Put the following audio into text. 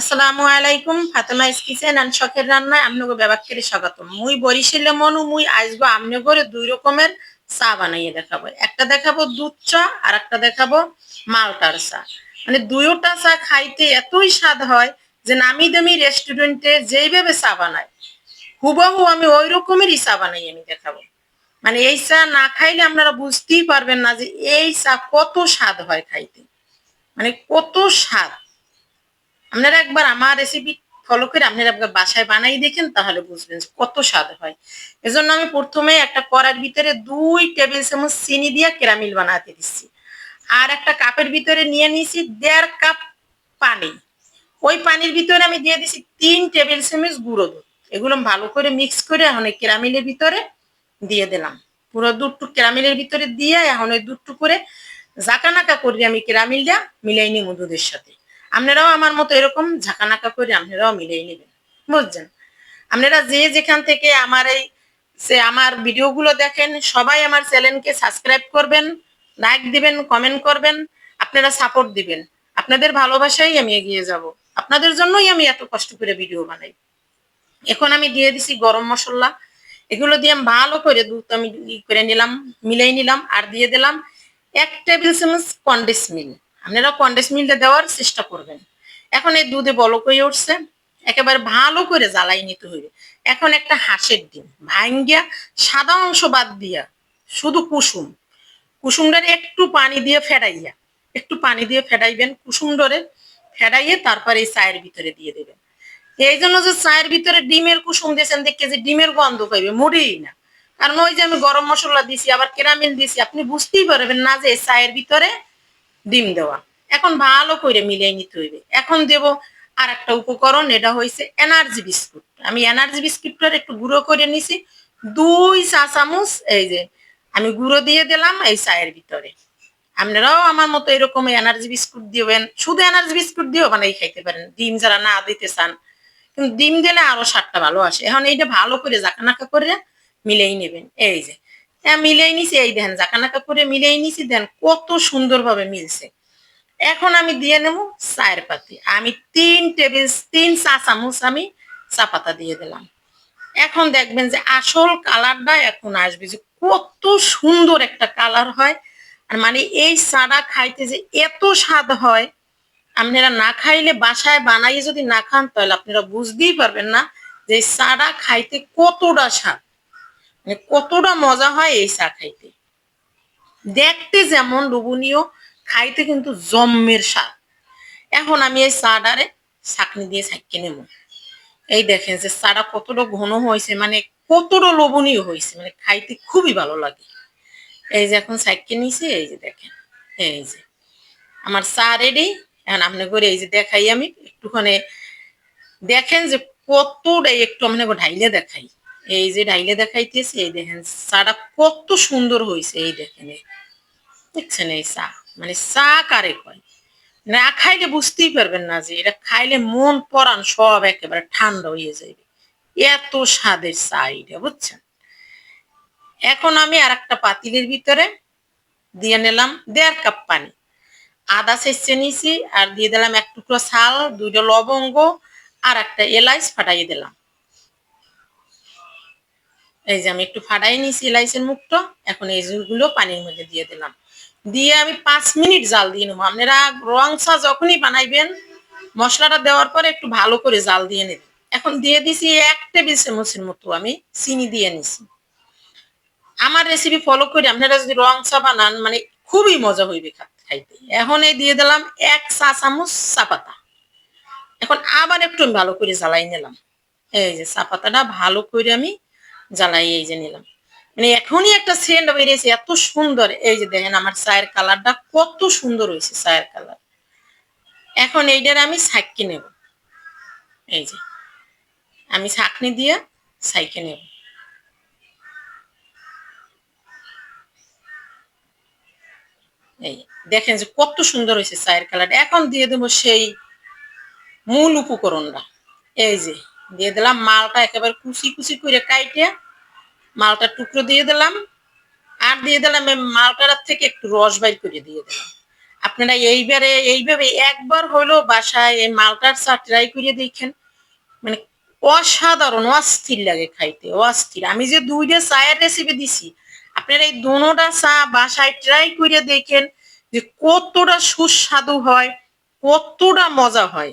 আসসালামু আলাইকুম, Fatema kitchen and শখের রান্নায় আপনাকে ব্যবহার করে স্বাগত মুই বরিশালে মনু, মুই আসব আমনে করে দুই রকমের চা বানাইয়ে দেখাবো। একটা দেখাবো দুধ চা, আর একটা দেখাবো মালটার চা। মানে দুইটা চা খাইতে এতই স্বাদ হয় যে নামি দামি রেস্টুরেন্টে যেইভাবে চা বানায়, হুবহু আমি ওই রকমেরই চা বানাই আমি দেখাবো। মানে এই চা না খাইলে আপনারা বুঝতেই পারবেন না যে এই চা কত স্বাদ হয় খাইতে। মানে কত স্বাদ। আপনারা একবার আমার রেসিপি ফলো করে আপনারা একবার বাসায় বানাই দেখেন, তাহলে বুঝবেন কত স্বাদ হয়। এজন্য আমি প্রথমে একটা কড়ার ভিতরে দুই টেবিল চামচ চিনি দিয়ে কেরামিল বানাতে দিচ্ছি। আর একটা কাপের ভিতরে নিয়ে নিয়েছি দেড় কাপ পানি। ওই পানির ভিতরে আমি দিয়ে দিছি তিন টেবিল চামচ গুঁড়ো দুধ। এগুলো ভালো করে মিক্স করে এখন এই কেরামিলের ভিতরে দিয়ে দিলাম। পুরো দুধটু কেরামিলের ভিতরে দিয়ে এখন ওই দুধটু করে জাকা নাকা করে আমি কেরামিলটা মিলাই নিব দুধের সাথে। আপনারাও আমার মতো এরকম ঝাঁকানাকা করে আপনারাও মিলিয়ে নেবেন, বুঝছেন? আপনারা যে যেখান থেকে আমার এই সে আমার ভিডিওগুলো দেখেন, সবাই আমার চ্যানেলকে সাবস্ক্রাইব করবেন, লাইক দিবেন, কমেন্ট করবেন, আপনারা সাপোর্ট দিবেন। আপনাদের ভালোবাসাই আমি এগিয়ে যাব। আপনাদের জন্যই আমি এত কষ্ট করে ভিডিও বানাই। এখন আমি দিয়ে দিছি গরম মশলা। এগুলো দিয়ে ভালো করে দুধ আমি করে নিলাম মিলাই নিলাম, আর দিয়ে দিলাম এক টেবিল চামচ কন্ডেন্স মিল আপনারা কন্ডেন্স মিলটা দেওয়ার চেষ্টা করবেন। এখন এই দুধে বলক হয়ে উঠছে, একেবারে ভালো করে জ্বালাই নিতে হইবে এখন একটা হাঁসের ডিম ভাঙ্গিয়া সাদা অংশ বাদ দিয়া শুধু কুসুম, কুসুমটারে একটু পানি দিয়ে ফেরাইয়া একটু পানি দিয়ে ফেরাইবেন কুসুম ডরে ফেরাইয়ে তারপরে এই চায়ের ভিতরে দিয়ে দেবেন। এই জন্য যে চায়ের ভিতরে ডিমের কুসুম দিয়েছেন, দেখে যে ডিমের গন্ধ পাইবে, মুড়েই না। কারণ ওই যে আমি গরম মশলা দিছি, আবার কেরামিল দিছি, আপনি বুঝতেই পারবেন না যে চায়ের ভিতরে ডিম দেওয়া। এখন ভালো করে মিলিয়ে নিতে হইবে। এখন দেব আর একটা উপকরণ, এটা হয়েছে এনার্জি বিস্কুট। আমি এনার্জি বিস্কুটটার একটু গুঁড়ো করে নিছি। দুই চা চামচ, এই যে আমি গুঁড়ো দিয়ে দিলাম এই চায়ের ভিতরে। আপনারাও আমার মতো এরকম এনার্জি বিস্কুট দিবেন। শুধু এনার্জি বিস্কুট দিয়েও বানাই খাইতে পারেন। ডিম যারা না দিতে চান। কিন্তু ডিম দিলে আরও স্বাদটা ভালো আসে। এখন এইটা ভালো করে জাকানাকা করে মিলেই নেবেন। এই যে হ্যাঁ মিলেই নিছি, এই দেখেন জাকানাকা করে মিলেই নিছি, দেন, কত সুন্দরভাবে মিলছে। এখন আমি দিয়ে নেব চায়ের পাতি। আমি তিন টেবিল, তিন চা চামচ আমি চা পাতা দিয়ে দিলাম। এখন দেখবেন যে আসল কালারটা এখন আসবে যে কত সুন্দর একটা কালার হয়। আর মানে এই চাটা খাইতে যে এত স্বাদ হয়, আপনারা না খাইলে বাসায় বানাইয়ে যদি না খান, তাহলে আপনারা বুঝতেই পারবেন না যে চাটা খাইতে কতটা স্বাদ। কতটা মজা হয় এই চা খাইতে। দেখতে যেমন লোভনীয়, খাইতে কিন্তু জম্মের স্বাদ। এখন আমি এই চাটারে ছাকনি দিয়ে ছাকিয়ে নেব। এই দেখেন যে চাটা কতটা ঘন হয়েছে মানে কতটা লোভনীয় হয়েছে মানে খাইতে খুবই ভালো লাগে। এই যে এখন ছাকিয়ে নিছে, এই যে দেখেন, এই যে। আমার চা রেডি এখন আপনি করে এই যে দেখাই আমি, একটুখানে দেখেন যে কতটা একটু আমি ঢাইলে দেখাই। এই যে ডাইলে দেখাইতেছে, এই দেখেন চাটা কত সুন্দর হয়েছে এই দেখেন দেখছেন এই চা? মানে চা কারে কয়? না খাইলে বুঝতেই পারবেন না যে এটা খাইলে মন পরান সব একেবারে ঠান্ডা হয়ে যাবে এত স্বাদের চা এটা বুঝছেন? এখন আমি আর একটা পাতিলের ভিতরে দিয়ে নিলাম দেড় কাপ পানি। আদা ছেঁচে নিয়েছি আর দিয়ে দিলাম এক টুকরো শাল দুটো লবঙ্গ আর একটা এলাইচ ফাটাইয়ে দিলাম। এই যে আমি একটু ফাটাই নিয়েছি এলাইচের মুখটা, এখন এই গুলো পানির মধ্যে দিয়ে দিলাম। দিয়ে আমি পাঁচ মিনিট জাল দিয়ে নেব। আপনারা রং চা যখনই বানাইবেন, মশলাটা দেওয়ার পরে একটু ভালো করে জাল দিয়ে নেবেন। এখন দিয়ে দিছি এক টেবিল চামচের মতো আমি চিনি দিয়ে নিছি। আমার রেসিপি ফলো করে আপনারা যদি রং চা বানান মানে খুবই মজা হইবে খাইতে। এখন এই দিয়ে দিলাম এক চা চামচ চা পাতা। এখন আবার একটু ভালো করে জ্বালাই নিলাম। এই যে চা পাতাটা ভালো করে আমি জ্বালাই এই যে নিলাম। মানে এখনই একটা সেন্ট বেরিয়েছে, এত সুন্দর। এই যে দেখেন আমার চায়ের কালারটা কত সুন্দর হয়েছে চায়ের কালার এখন এইটার আমি সাইকে নেব। এই যে, আমি ছাকনি দিয়ে সাইকে নেব। এই দেখেন যে কত সুন্দর হয়েছে চায়ের কালার এখন দিয়ে দেবো সেই মূল উপকরণটা। এই যে দিয়ে দিলাম মালটা একেবারে কুচি কুচি করে কাইটে। মালটা টুকরো দিয়ে দিলাম। আর দিয়ে দিলাম মালটার থেকে একটু রস বাইর করে দিয়ে দিলাম। আপনারা এইবারে, এইভাবে একবার হলো বাসায় এই মালটার চা ট্রাই করে দেখেন। মানে অসাধারণ, অস্থির লাগে খাইতে, অস্থির। আমি যে দুইটা চায়ের রেসিপি দিছি, আপনারা এই দুটা চা বাসায় ট্রাই করে দেখেন যে কতটা সুস্বাদু হয়, কতটা মজা হয়।